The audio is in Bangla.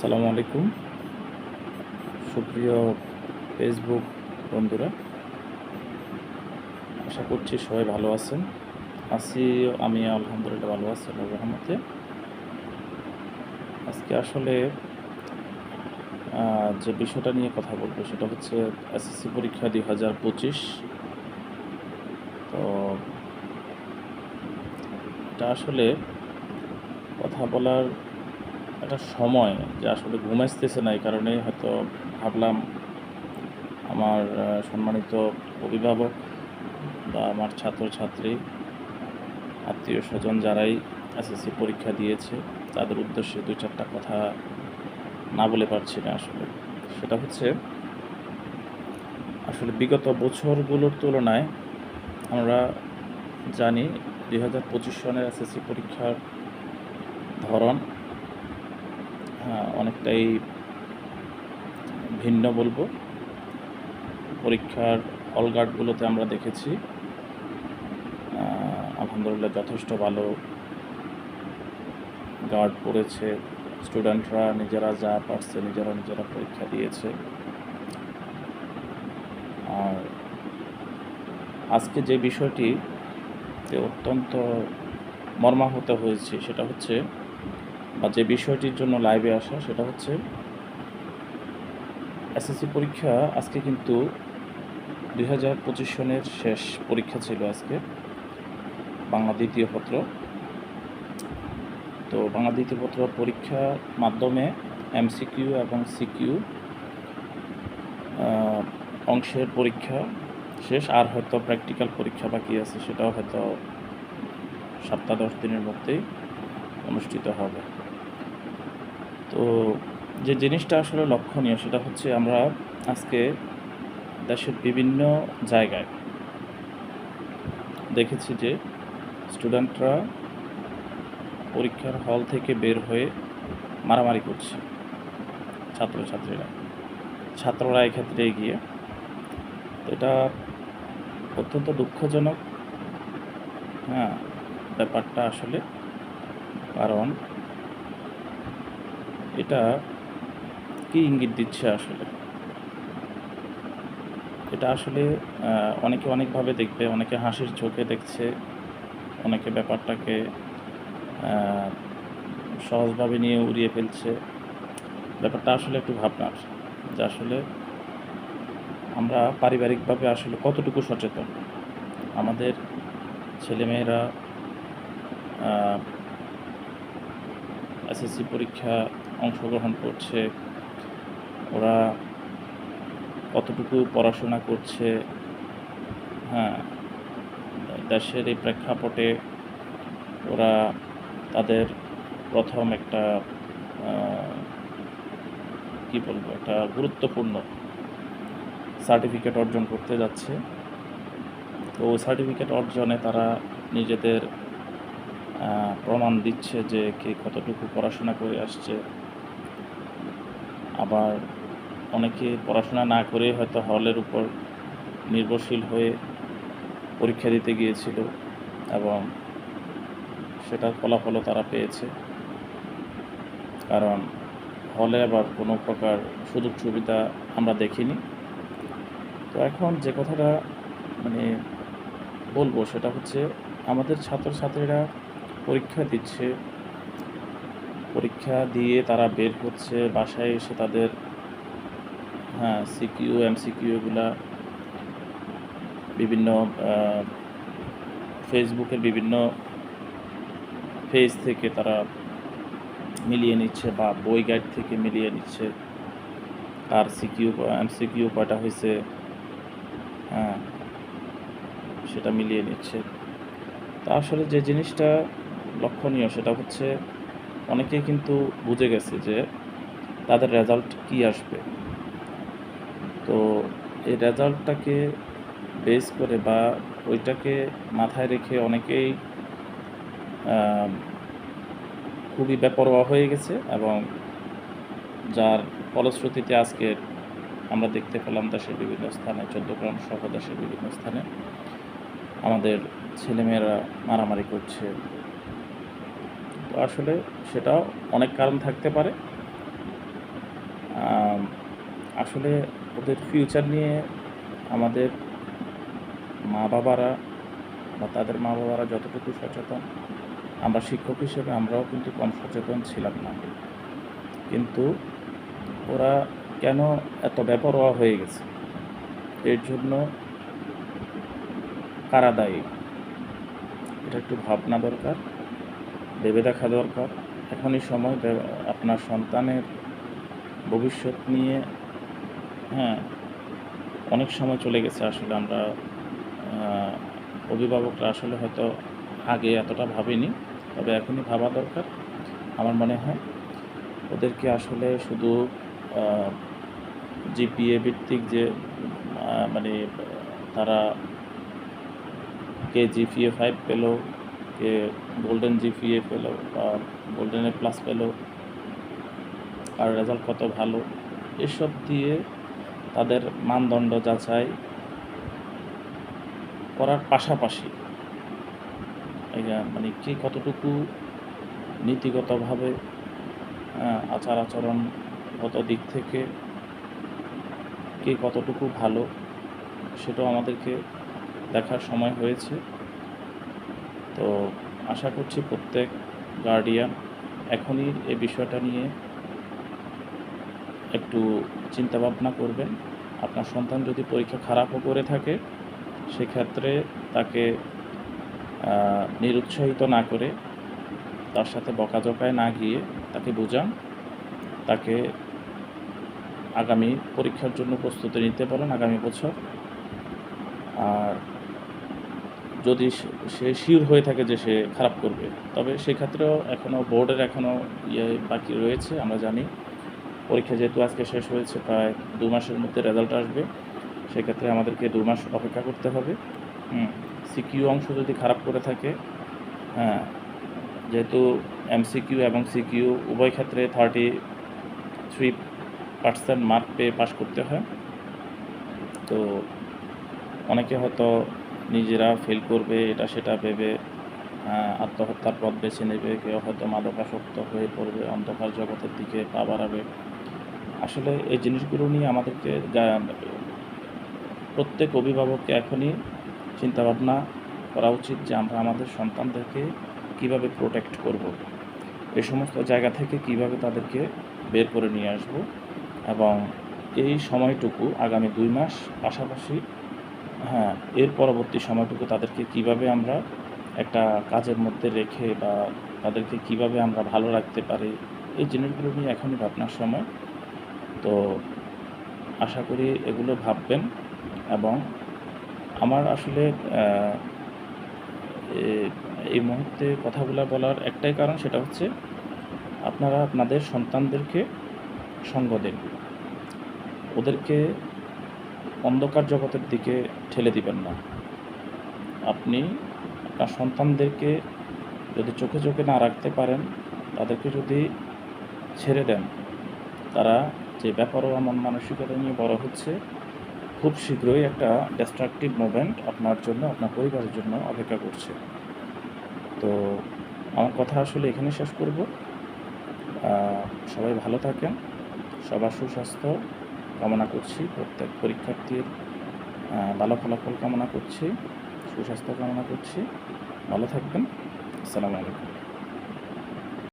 আসসালামু আলাইকুম। সুপ্রিয় ফেসবুক বন্ধুরা, আশা করছি সবাই ভালো আছেন। আছি আমি, আলহামদুলিল্লাহ, ভালো আছি রহমতে। আজকে আসলে যে বিষয়টা নিয়ে কথা বলব সেটা হচ্ছে এসএসসি পরীক্ষা দুই হাজার পঁচিশ। তো, এটা আসলে কথা বলার একটা সময় যে আসলে ঘুম আসতেছে না, এই কারণে হয়তো ভাবলাম আমার সম্মানিত অভিভাবক বা আমার ছাত্রছাত্রী, আত্মীয় স্বজন যারাই এসএসসি পরীক্ষা দিয়েছে, তাদের উদ্দেশ্যে দুই চারটা কথা না বলে পারছি না আসলে। সেটা হচ্ছে, আসলে বিগত বছরগুলোর তুলনায় আমরা জানি দুই হাজার পঁচিশ সনের এসএসসি পরীক্ষার ধরন অনেকটাই ভিন্ন বলব। পরীক্ষার হল গার্ডগুলোতে আমরা দেখেছি। আলহামদুলিল্লাহ যথেষ্ট ভালো গার্ড পড়েছে। স্টুডেন্টরা নিজেরা যা পারছে নিজেরা নিজেরা পরীক্ষা দিয়েছে। আর আজকে যে বিষয়টি অত্যন্ত মর্মাহত হয়েছে, সেটা হচ্ছে বা যে বিষয়টির জন্য লাইভে আসা, সেটা হচ্ছে এসএসসি পরীক্ষা আজকে কিন্তু দুই হাজার পঁচিশ সনের শেষ পরীক্ষা ছিল আজকে, বাংলা দ্বিতীয় পত্র। তো বাংলা দ্বিতীয় পত্র পরীক্ষার মাধ্যমে এমসিকিউ এবং সিকিউ অংশের পরীক্ষা শেষ, আর হয়তো প্র্যাকটিক্যাল পরীক্ষা বাকি আছে, সেটাও হয়তো সপ্তাহ দশ দিনের মধ্যেই অনুষ্ঠিত হবে। তো যে জিনিসটা আসলে লক্ষণীয় সেটা হচ্ছে আমরা আজকে দেশের বিভিন্ন জায়গায় দেখেছি যে স্টুডেন্টরা পরীক্ষার হল থেকে বের হয়ে মারামারি করছে, ছাত্রছাত্রীরা। ছাত্ররা এক্ষেত্রে এগিয়ে। এটা অত্যন্ত দুঃখজনক হ্যাঁ ব্যাপারটা আসলে। কারণ এটা কি ইঙ্গিত দিচ্ছে আসলে? এটা আসলে অনেকে অনেকভাবে দেখবে, অনেকে হাসির চোখে দেখছে, অনেকে ব্যাপারটাকে সহজভাবে নিয়ে উড়িয়ে ফেলছে। ব্যাপারটা আসলে একটু ভাবনার যে আসলে আমরা পারিবারিকভাবে আসলে কতটুকু সচেতন? আমাদের ছেলেমেয়েরা এসএসসি পরীক্ষা অংশগ্রহণ করছে, ওরা কতটুকু পড়াশোনা করছে হ্যাঁ দেশের এই প্রেক্ষাপটে ওরা তাদের প্রথম একটা কি বলব, একটা গুরুত্বপূর্ণ সার্টিফিকেট অর্জন করতে যাচ্ছে। তো সার্টিফিকেট অর্জনে তারা নিজেদের প্রমাণ দিচ্ছে যে কে কতটুকু পড়াশোনা করে আসছে। আবার অনেকে পড়াশোনা না করে হয়তো হলের উপর নির্ভরশীল হয়ে পরীক্ষা দিতে গিয়েছিল এবং সেটার ফলাফলও তারা পেয়েছে। কারণ হলে আবার কোনো প্রকার সুযোগ সুবিধা আমরা দেখিনি। তো এখন যে কথাটা মানে বলব সেটা হচ্ছে আমাদের ছাত্রছাত্রীরা পরীক্ষা দিচ্ছে পরীক্ষা দিয়ে তারা বের হচ্ছে, বাসায় এসে তাদের হ্যাঁ সিকিউ, এমসিকিউ এগুলা বিভিন্ন ফেসবুকের বিভিন্ন পেজ থেকে তারা মিলিয়ে নিচ্ছে বা বই গাইড থেকে মিলিয়ে নিচ্ছে। আর সিকিউ, এমসিকিউ কয়টা হয়েছে হ্যাঁ সেটা মিলিয়ে নিচ্ছে। তা আসলে যে জিনিসটা লক্ষণীয় সেটা হচ্ছে অনেকেই কিন্তু বুঝে গেছে যে তাদের রেজাল্ট কি আসবে। তো এই রেজাল্টটাকে বেস করে বা ওইটাকে মাথায় রেখে অনেকেই খুবই বেপরোয়া হয়ে গেছে এবং যার ফলশ্রুতিতে আজকে আমরা দেখতে পেলাম দেশের বিভিন্ন স্থানে চোদ্দগ্রাম সহ দেশের বিভিন্ন স্থানে আমাদের ছেলেমেয়েরা মারামারি করছে। আসলে সেটাও অনেক কারণ থাকতে পারে আসলে ওদের ফিউচার নিয়ে আমাদের মা-বাবারা বা তাদের মা-বাবারা যতটুকু সচেতন, আমরা শিক্ষক হিসেবে আমরাও কিন্তু কম সচেতন ছিলাম না। কিন্তু ওরা কেন এত বেপরোয়া হয়ে গেছে? এর জন্য কারা দায়ী? এটা একটু ভাবনা দরকার, ভেবে দেখা দরকার। এখনই সময় আপনার সন্তানের ভবিষ্যৎ নিয়ে হ্যাঁ, অনেক সময় চলে গেছে আসলে আমরা অভিভাবকরা আসলে হয়তো আগে এতটা ভাবিনি। তবে এখনই ভাবা দরকার। আমার মনে হয় ওদেরকে আসলে শুধু জিপিএ ভিত্তিক যে মানে তারা কে জিপিএ ফাইভ পেল, কে গোল্ডেন জিপিএ পেল বা গোল্ডেন এ প্লাস পেল আর রেজাল্ট কত ভালো, এসব দিয়ে তাদের মানদণ্ড যাচাই করার পাশাপাশি মানে কে কতটুকু নীতিগতভাবে আ আচার-আচরণগত দিক থেকে কে কতটুকু ভালো, সেটাও আমাদেরকে দেখার সময় হয়েছে। তো আশা করছি প্রত্যেক গার্ডিয়ান এখনই এই বিষয়টা নিয়ে একটু চিন্তাভাবনা করবেন। আপনার সন্তান যদি পরীক্ষা খারাপও করে থাকে, সেক্ষেত্রে তাকে নিরুৎসাহিত না করে, তার সাথে বকাঝকায় না গিয়ে তাকে বোঝান তাকে আগামী পরীক্ষার জন্য প্রস্তুতি নিতে পারেন আগামী বছর। আর যদি সে সিউর হয়ে থাকে যে সে খারাপ করবে, তবে সেক্ষেত্রেও এখনও বোর্ডের এখনও ইয়ে বাকি রয়েছে আমরা জানি। পরীক্ষা যেহেতু আজকে শেষ হয়েছে প্রায় দু মাসের মধ্যে রেজাল্ট আসবে। সেক্ষেত্রে আমাদেরকে দু মাস অপেক্ষা করতে হবে। হুম? সিকিউ অংশ যদি খারাপ করে থাকে, হ্যাঁ, যেহেতু এমসিকিউ এবং সিকিউ উভয় ক্ষেত্রে 33% মার্ক পেয়ে পাশ করতে হয়। তো অনেকে হয়তো নিজেরা ফেল করবে এটা সেটা ভেবে আত্মহত্যার পথ বেছে নেবে। কেউ হয়তো মাদকাসক্ত হয়ে পড়বে, অন্ধকার জগতের দিকে পা বাড়াবে। আসলে এই জিনিসগুলো নিয়ে আমাদেরকে প্রত্যেক অভিভাবককে এখনই চিন্তাভাবনা করা উচিত যে আমরা আমাদের সন্তানদেরকে কীভাবে প্রোটেক্ট করব। এ সমস্ত জায়গা থেকে কীভাবে তাদেরকে বের করে নিয়ে আসব এবং এই সময়টুকু আগামী দুই মাস পাশাপাশি হ্যাঁ, এর পরবর্তী সময়টুকু তাদেরকে কীভাবে আমরা একটা কাজের মধ্যে রেখে বা তাদেরকে কীভাবে আমরা ভালো রাখতে পারি, এই জিনিসগুলো নিয়ে এখনই ভাবনার সময়। তো আশা করি এগুলো ভাববেন এবং আমার আসলে এই মুহূর্তে কথাগুলো বলার একটাই কারণ সেটা হচ্ছে আপনারা আপনাদের সন্তানদেরকে সঙ্গ দিন। ওদেরকে অন্ধকার জগতের দিকে ঠেলে দিবেন না। আপনি আপনার সন্তানদেরকে যদি চোখে, চোখে না রাখতে পারেন, তাদেরকে যদি ছেড়ে দেন, তারা যে বেপরোয়া মন মানসিকতা নিয়ে বড় হচ্ছে, খুব শীঘ্রই একটা ডিস্ট্রাকটিভ মুভমেন্ট আপনার জন্য, আপনার পরিবারের জন্য অপেক্ষা করছে। তো আমার কথা আসলে এখানেই শেষ করব। সবাই ভালো থাকেন। সবার সুস্বাস্থ্য কামনা করছি। প্রত্যেক পরীক্ষার্থীর ভালো ফলাফল কামনা করছি। সুস্বাস্থ্য কামনা করছি। ভালো থাকবেন। আসসালামু আলাইকুম।